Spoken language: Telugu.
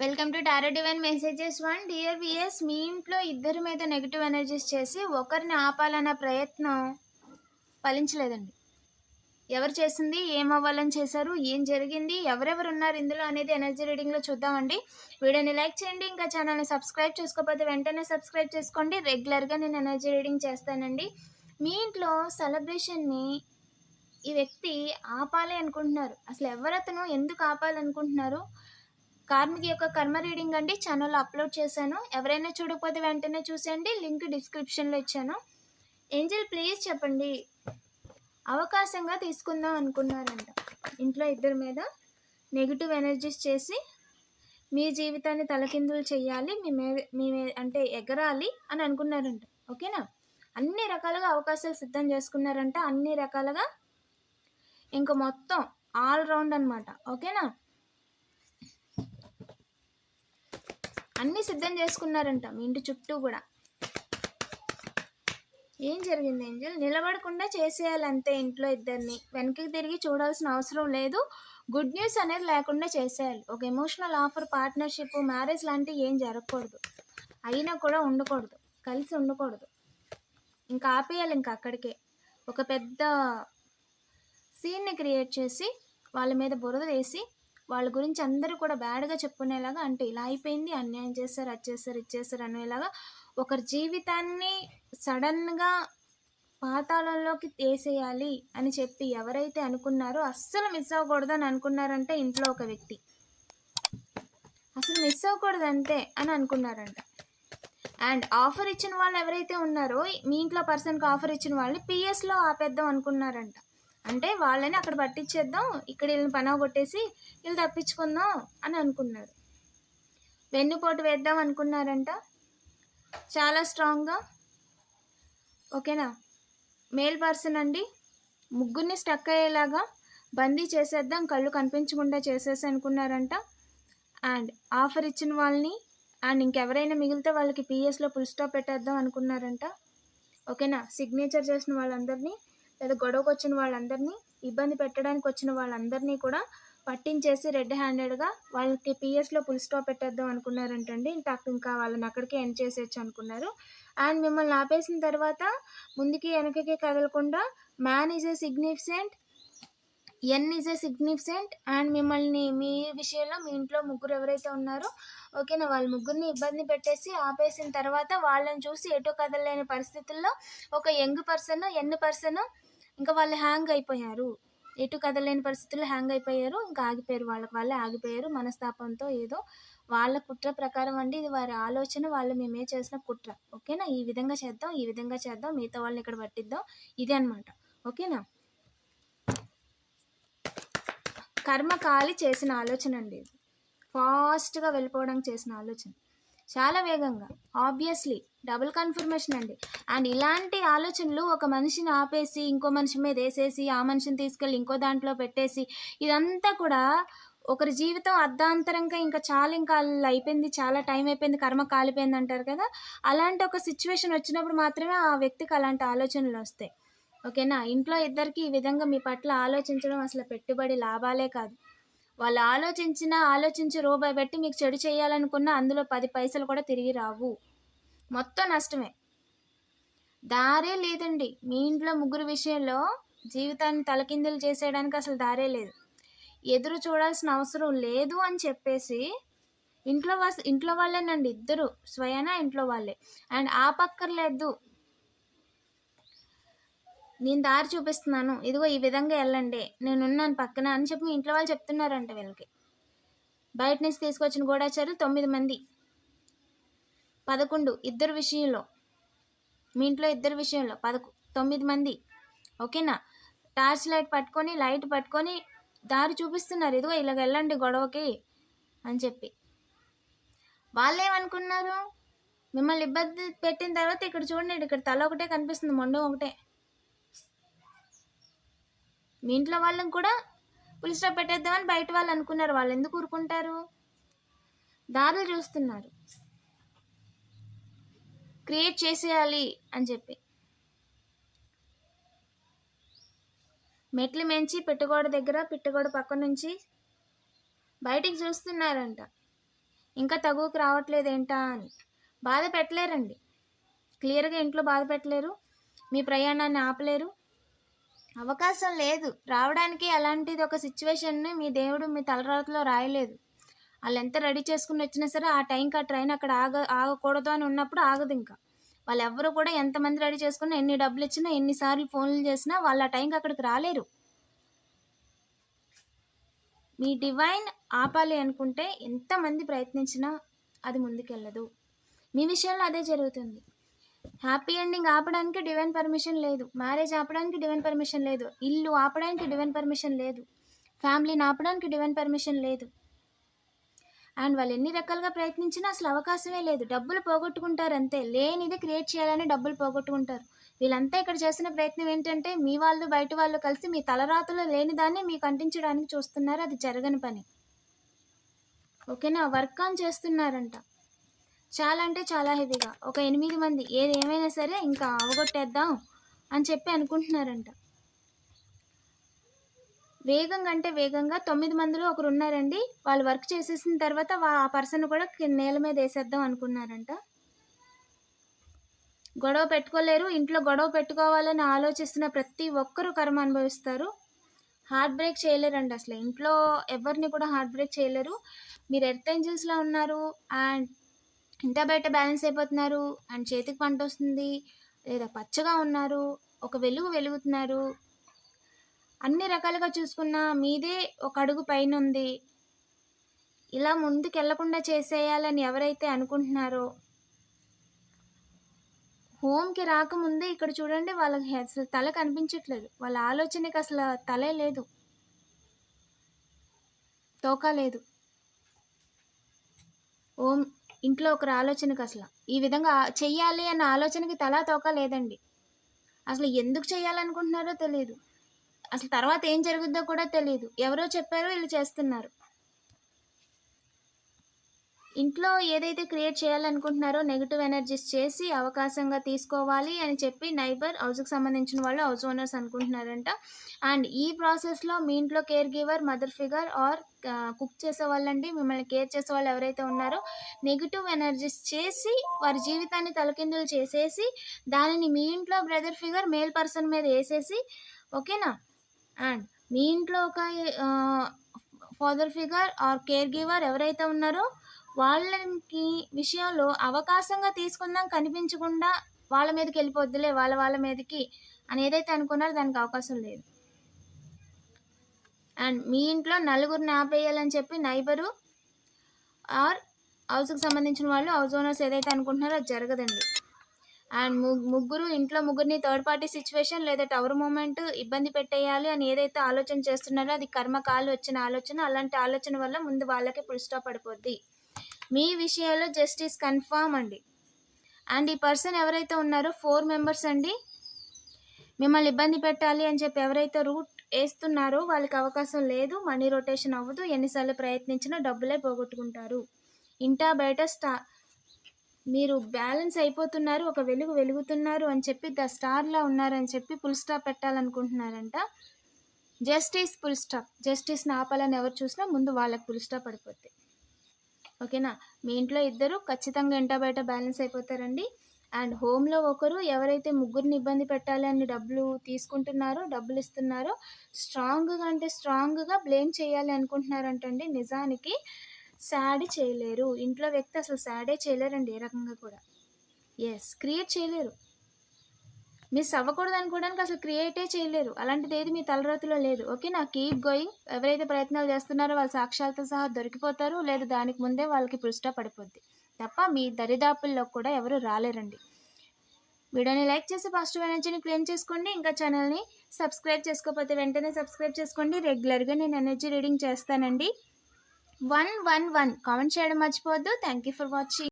Welcome to tarot divine messages one dear VS మీ ఇంట్లో ఇద్దరి మీద నెగిటివ్ ఎనర్జీస్ చేసి ఒకరిని ఆపాలన్న ప్రయత్నం ఫలించలేదండి. ఎవరు చేసింది ఏం అవ్వాలని చేశారు ఏం జరిగింది ఎవరెవరు ఉన్నారు ఇందులో అనేది ఎనర్జీ రీడింగ్లో చూద్దామండి. వీడియోని లైక్ చేయండి ఇంకా ఛానల్ని సబ్స్క్రైబ్ చేసుకోకపోతే వెంటనే సబ్స్క్రైబ్ చేసుకోండి. రెగ్యులర్గా నేను ఎనర్జీ రీడింగ్ చేస్తానండి. మీ ఇంట్లో సెలబ్రేషన్ని ఈ వ్యక్తి ఆపాలి అనుకుంటున్నారు. అసలు ఎవరతను ఎందుకు ఆపాలనుకుంటున్నారు? కార్మిక యొక్క కర్మ రీడింగ్ అండి. ఛానల్లో అప్లోడ్ చేశాను. ఎవరైనా చూడకపోతే వెంటనే చూసేయండి. లింక్ డిస్క్రిప్షన్లో ఇచ్చాను. ఏంజల్ ప్లీజ్ చెప్పండి. అవకాశంగా తీసుకుందాం అనుకున్నారంట. ఇంట్లో ఇద్దరి మీద నెగిటివ్ ఎనర్జీస్ చేసి మీ జీవితాన్ని తలకిందులు చేయాలి మీ మీద మీ మీద అంటే ఎగరాలి అని అనుకున్నారంట. ఓకేనా? అన్ని రకాలుగా అవకాశాలు సిద్ధం చేసుకున్నారంట. అన్ని రకాలుగా ఇంక మొత్తం ఆల్ రౌండ్ అనమాట ఓకేనా? అన్నీ సిద్ధం చేసుకున్నారంట మీ ఇంటి చుట్టూ కూడా. ఏం జరిగింది ఏంజల్? నిలబడకుండా చేసేయాలి అంతే ఇంట్లో ఇద్దరిని. వెనక్కి తిరిగి చూడాల్సిన అవసరం లేదు. గుడ్ న్యూస్ అనేది లేకుండా చేసేయాలి. ఒక ఎమోషనల్ ఆఫర్ పార్ట్నర్షిప్ మ్యారేజ్ లాంటివి ఏం జరగకూడదు. అయినా కూడా ఉండకూడదు. కలిసి ఉండకూడదు. ఇంకా ఆపేయాలి ఇంకా అక్కడికే. ఒక పెద్ద సీన్ని క్రియేట్ చేసి వాళ్ళ మీద బురద వేసి వాళ్ళ గురించి అందరూ కూడా బ్యాడ్గా చెప్పుకునేలాగా అంటే ఇలా అయిపోయింది అన్యాయం చేస్తారు అది చేస్తారు ఇది చేస్తారు అనేలాగా ఒకరి జీవితాన్ని సడన్గా పాతాళంలోకి తీసేయాలి అని చెప్పి ఎవరైతే అనుకున్నారో అస్సలు మిస్ అవ్వకూడదు అని అనుకున్నారంటే ఇంట్లో ఒక వ్యక్తి. అసలు మిస్ అవ్వకూడదు అంతే అని అనుకున్నారంట. అండ్ ఆఫర్ ఇచ్చిన వాళ్ళు ఎవరైతే ఉన్నారో మీ ఇంట్లో పర్సన్కి ఆఫర్ ఇచ్చిన వాళ్ళని పిఎస్లో ఆపేద్దాం అనుకున్నారంట. అంటే వాళ్ళని అక్కడ పట్టించేద్దాం ఇక్కడ వీళ్ళని పనవ కొట్టేసి వీళ్ళు తప్పించుకుందాం అని అనుకున్నారు వెన్నుపోటు వేద్దాం అనుకున్నారంట. చాలా స్ట్రాంగ్గా ఓకేనా? మేల్ పర్సన్ అండి. ముగ్గురిని స్టక్ అయ్యేలాగా బందీ చేసేద్దాం కళ్ళు కనిపించకుండా చేసేసి అనుకున్నారంట. అండ్ ఆఫర్ ఇచ్చిన వాళ్ళని అండ్ ఇంకెవరైనా మిగిలితే వాళ్ళకి పిఎస్లో ఫుల్ స్టాప్ పెట్టేద్దాం అనుకున్నారంట. ఓకేనా? సిగ్నేచర్ చేసిన వాళ్ళందరినీ లేదా గొడవకు వచ్చిన వాళ్ళందరినీ ఇబ్బంది పెట్టడానికి వచ్చిన వాళ్ళందరినీ కూడా పట్టించేసి రెడ్ హ్యాండెడ్గా వాళ్ళకి పిఎస్లో ఫుల్ స్టాప్ పెట్టేద్దాం అనుకున్నారంటండి. ఇంకా ఇంకా వాళ్ళని అక్కడికే ఎండ్ చేసేయచ్చు అనుకున్నారు. అండ్ మిమ్మల్ని ఆపేసిన తర్వాత ముందుకి వెనకకి కదలకుండా man is a significant N is a significant and మిమ్మల్ని మీ విషయంలో మీ ఇంట్లో ముగ్గురు ఎవరైతే ఉన్నారో ఓకేనా వాళ్ళ ముగ్గురిని ఇబ్బంది పెట్టేసి ఆపేసిన తర్వాత వాళ్ళని చూసి ఎటు కదలలేని పరిస్థితుల్లో ఒక యంగ్ పర్సన్ ఎన్ పర్సన్ ఇంకా వాళ్ళు హ్యాంగ్ అయిపోయారు. ఎటు కదలేని పరిస్థితుల్లో హ్యాంగ్ అయిపోయారు. ఇంకా ఆగిపోయారు వాళ్ళకి వాళ్ళే ఆగిపోయారు. మనస్తాపంతో ఏదో వాళ్ళ కుట్ర ప్రకారం అండి. ఇది వారి ఆలోచన. వాళ్ళు మేమే చేసిన కుట్ర. ఓకేనా? ఈ విధంగా చేద్దాం ఈ విధంగా చేద్దాం. మిగతా వాళ్ళని ఇక్కడ పట్టిద్దాం. ఇది అనమాట ఓకేనా? కర్మ కాలి చేసిన ఆలోచన అండి ఇది. ఫాస్ట్గా వెళ్ళిపోవడానికి చేసిన ఆలోచన. చాలా వేగంగా ఆబ్వియస్లీ డబుల్ కన్ఫర్మేషన్ అండి. అండ్ ఇలాంటి ఆలోచనలు ఒక మనిషిని ఆపేసి ఇంకో మనిషి మీద వేసేసి ఆ మనిషిని తీసుకెళ్ళి ఇంకో దాంట్లో పెట్టేసి ఇదంతా కూడా ఒకరి జీవితం అర్ధాంతరంగా ఇంకా చాలా ఇంకా అయిపోయింది చాలా టైం అయిపోయింది కర్మ కాలిపోయింది అంటారు కదా? అలాంటి ఒక సిచ్యువేషన్ వచ్చినప్పుడు మాత్రమే ఆ వ్యక్తికి అలాంటి ఆలోచనలు వస్తాయి. ఓకేనా? ఇంట్లో ఇద్దరికి ఈ విధంగా మీ పట్ల ఆలోచించడం అసలు పెట్టుబడి లాభాలే కాదు. వాళ్ళు ఆలోచించిన ఆలోచించి రూపాయి పెట్టి మీకు చెడు చేయాలనుకున్న అందులో పది పైసలు కూడా తిరిగి రావు. మొత్తం నష్టమే. దారే లేదండి. మీ ఇంట్లో ముగ్గురు విషయంలో జీవితాన్ని తలకిందులు చేసేయడానికి అసలు దారే లేదు. ఎదురు చూడాల్సిన అవసరం లేదు అని చెప్పేసి ఇంట్లో వా ఇంట్లో వాళ్ళేనండి ఇద్దరు. స్వయాన ఇంట్లో వాళ్ళే. అండ్ ఆ పక్కర్లేదు. నేను దారి చూపిస్తున్నాను. ఇదిగో ఈ విధంగా వెళ్ళండి. నేనున్నాను పక్కన అని చెప్పి మీ ఇంట్లో వాళ్ళు చెప్తున్నారంట వీళ్ళకి. బయట నుంచి తీసుకొచ్చిన గూఢాచారులు తొమ్మిది మంది. పదకొండు ఇద్దరు విషయంలో. మీ ఇంట్లో ఇద్దరు విషయంలో. పదకొ తొమ్మిది మంది. ఓకేనా? టార్చ్ లైట్ పట్టుకొని లైట్ పట్టుకొని దారి చూపిస్తున్నారు. ఇదిగో ఇలాగ వెళ్ళండి గొడవకి అని చెప్పి. వాళ్ళు ఏమనుకున్నారు మిమ్మల్ని ఇబ్బంది పెట్టిన తర్వాత ఇక్కడ చూడండి ఇక్కడ తల ఒకటే కనిపిస్తుంది మొండం ఒకటే. మీ ఇంట్లో వాళ్ళని కూడా పులి స్టాప్ పెట్టేద్దామని బయట వాళ్ళు అనుకున్నారు. వాళ్ళు ఎందుకు ఊరుకుంటారు? దారులు చూస్తున్నారు. క్రియేట్ చేసేయాలి అని చెప్పి. మెట్లు మెంచి పెట్టుగోడ దగ్గర పెట్టుగోడ పక్క నుంచి బయటికి చూస్తున్నారంట. ఇంకా తగువకు రావట్లేదు ఏంటా అని. బాధ పెట్టలేరండి. క్లియర్గా ఇంట్లో బాధ పెట్టలేరు. మీ ప్రయాణాన్ని ఆపలేరు. అవకాశం లేదు. రావడానికి అలాంటిది ఒక సిచ్యువేషన్ని మీ దేవుడు మీ తలరాతలో రాయలేదు. వాళ్ళు ఎంత రెడీ చేసుకుని వచ్చినా సరే ఆ టైంకి ఆ ట్రైన్ అక్కడ ఆగ ఆగకూడదు అని ఉన్నప్పుడు ఆగదు ఇంకా. వాళ్ళు ఎవరు కూడా ఎంతమంది రెడీ చేసుకున్నా ఎన్ని డబ్బులు ఇచ్చినా ఎన్నిసార్లు ఫోన్లు చేసినా వాళ్ళు ఆ టైంకి అక్కడికి రాలేరు. మీ డివైన్ ఆపాలి అనుకుంటే ఎంతమంది ప్రయత్నించినా అది ముందుకెళ్ళదు. మీ విషయంలో అదే జరుగుతుంది. హ్యాపీ ఎండింగ్ ఆపడానికి డివైన్ పర్మిషన్ లేదు. మ్యారేజ్ ఆపడానికి డివైన్ పర్మిషన్ లేదు. ఇల్లు ఆపడానికి డివైన్ పర్మిషన్ లేదు. ఫ్యామిలీని ఆపడానికి డివైన్ పర్మిషన్ లేదు. అండ్ వాళ్ళు ఎన్ని రకాలుగా ప్రయత్నించినా అసలు అవకాశమే లేదు. డబ్బులు పోగొట్టుకుంటారు అంతే. లేనిది క్రియేట్ చేయాలని డబ్బులు పోగొట్టుకుంటారు. వీళ్ళంతా ఇక్కడ చేసిన ప్రయత్నం ఏంటంటే మీ వాళ్ళు బయట వాళ్ళు కలిసి మీ తలరాతలో లేని దాన్ని మీకు అంటించడానికి చూస్తున్నారు. అది జరగని పని. ఓకేనా? వర్క్ ఆన్ చేస్తున్నారంట. చాలా అంటే చాలా హెవీగా. ఒక ఎనిమిది మంది ఏది ఏమైనా సరే ఇంకా అవగొట్టేద్దాం అని చెప్పి అనుకుంటున్నారంట. వేగంగా అంటే వేగంగా తొమ్మిది మందిలో ఒకరు ఉన్నారండి. వాళ్ళు వర్క్ చేసేసిన తర్వాత ఆ పర్సన్ కూడా నేల మీద వేసేద్దాం అనుకున్నారంట. గొడవ పెట్టుకోలేరు. ఇంట్లో గొడవ పెట్టుకోవాలని ఆలోచిస్తున్న ప్రతి ఒక్కరూ కర్మ అనుభవిస్తారు. హార్ట్ బ్రేక్ చేయలేరండి అసలు. ఇంట్లో ఎవరిని కూడా హార్ట్ బ్రేక్ చేయలేరు. మీరు ఎర్త్ ఏంజల్స్లో ఉన్నారు అండ్ ఇంత బయట బ్యాలెన్స్ అయిపోతున్నారు అండ్ చేతికి పంట వస్తుంది లేదా పచ్చగా ఉన్నారు ఒక వెలుగు వెలుగుతున్నారు. అన్ని రకాలుగా చూసుకున్నా మీదే ఒక అడుగు పైన ఉంది. ఇలా ముందుకు వెళ్ళకుండా చేసేయాలని ఎవరైతే అనుకుంటున్నారో హోమ్కి రాకముందే ఇక్కడ చూడండి వాళ్ళకి అసలు తల కనిపించట్లేదు. వాళ్ళ ఆలోచనకి అసలు తలే లేదు. తోక లేదు. ఓం ఇంట్లో ఒకరి ఆలోచనకి అసలు. ఈ విధంగా చెయ్యాలి అన్న ఆలోచనకి తలా తోక లేదండి. అసలు ఎందుకు చేయాలనుకుంటున్నారో తెలియదు అసలు తర్వాత ఏం జరుగుద్దో కూడా తెలియదు ఎవరో చెప్పారో వీళ్ళు చేస్తున్నారు. ఇంట్లో ఏదైతే క్రియేట్ చేయాలనుకుంటున్నారో నెగిటివ్ ఎనర్జీస్ చేసి అవకాశంగా తీసుకోవాలి అని చెప్పి నైబర్ హౌస్కి సంబంధించిన వాళ్ళు హౌస్ ఓనర్స్ అనుకుంటున్నారంట. అండ్ ఈ ప్రాసెస్లో మీ ఇంట్లో caregiver mother figure or cook చేసే వాళ్ళండి మిమ్మల్ని కేర్ చేసే వాళ్ళు ఎవరైతే ఉన్నారో నెగిటివ్ ఎనర్జీస్ చేసి వారి జీవితాన్ని తలకిందులు చేసేసి దానిని మీ ఇంట్లో బ్రదర్ ఫిగర్ మేల్ పర్సన్ మీద వేసేసి ఓకేనా? అండ్ మీ ఇంట్లో ఒక father figure or care giver ఎవరైతే ఉన్నారో వాళ్ళకి విషయంలో అవకాశంగా తీసుకుందాం కనిపించకుండా వాళ్ళ మీదకి వెళ్ళిపోద్దులే వాళ్ళ వాళ్ళ మీదకి అని ఏదైతే అనుకున్నారో దానికి అవకాశం లేదు. అండ్ మీ ఇంట్లో నలుగురిని ఆపేయాలని చెప్పి నైబరు ఆర్ హౌస్కి సంబంధించిన వాళ్ళు హౌస్ ఓనర్స్ ఏదైతే అనుకుంటున్నారో అది జరగదండి. అండ్ ముగ్గురు ఇంట్లో ముగ్గురిని థర్డ్ పార్టీ సిచ్యువేషన్ లేదా టవర్ మూమెంట్ ఇబ్బంది పెట్టేయాలి అని ఏదైతే ఆలోచన చేస్తున్నారో అది కర్మకాలు వచ్చిన ఆలోచన అలాంటి ఆలోచన వల్ల ముందు వాళ్ళకి పులిస్టా పడిపోద్ది. మీ విషయంలో జస్టిస్ కన్ఫామ్ అండి. అండ్ ఈ పర్సన్ ఎవరైతే ఉన్నారో ఫోర్ మెంబర్స్ అండి మిమ్మల్ని ఇబ్బంది పెట్టాలి అని చెప్పి ఎవరైతే రూట్ వేస్తున్నారో వాళ్ళకి అవకాశం లేదు మనీ రొటేషన్ అవ్వదు ఎన్నిసార్లు ప్రయత్నించినా డబ్బులే పోగొట్టుకుంటారు. ఇంటా బయట స్టా మీరు బ్యాలెన్స్ అయిపోతున్నారు ఒక వెలుగు వెలుగుతున్నారు అని చెప్పి ద స్టార్లా ఉన్నారని చెప్పి full stop పెట్టాలనుకుంటున్నారంట. Justice full stop. జస్టిస్ని ఆపాలని ఎవరు చూసినా ముందు వాళ్ళకి ఫుల్ స్టాప్ పడిపోద్ది. ఓకేనా? మీ ఇంట్లో ఇద్దరు ఖచ్చితంగా ఇంట బయట బ్యాలెన్స్ అయిపోతారండి. అండ్ హోమ్లో ఒకరు ఎవరైతే ముగ్గురిని ఇబ్బంది పెట్టాలి అని డబ్బులు తీసుకుంటున్నారో డబ్బులు ఇస్తున్నారో స్ట్రాంగ్గా అంటే స్ట్రాంగ్గా బ్లేమ్ చేయాలి అనుకుంటున్నారంటండి నిజానికి. శాడ్ చేయలేరు. ఇంట్లో వ్యక్తి అసలు సాడే చేయలేరండి ఏ రకంగా కూడా. ఎస్ క్రియేట్ చేయలేరు. మిస్ అవ్వకూడదు అనుకోవడానికి అసలు క్రియేటే చేయలేరు. అలాంటిది ఏది మీ తలరాతిలో లేదు. ఓకే నా కీప్ గోయింగ్ ఎవరైతే ప్రయత్నాలు చేస్తున్నారో వాళ్ళ సాక్ష్యాలతో సహా దొరికిపోతారు. లేదా దానికి ముందే వాళ్ళకి పురుష్టా పడిపోద్ది. తప్ప మీ దరిదాపుల్లో కూడా ఎవరు రాలేరండి. వీడియోని లైక్ చేసి పాజిటివ్ ఎనర్జీని క్లెయిమ్ చేసుకోండి. ఇంకా ఛానల్ని సబ్స్క్రైబ్ చేసుకోకపోతే వెంటనే సబ్స్క్రైబ్ చేసుకోండి. రెగ్యులర్గా నేను ఎనర్జీ రీడింగ్ చేస్తానండి. One one one. కామెంట్ చేయడం మర్చిపోవద్దు. Thank you for watching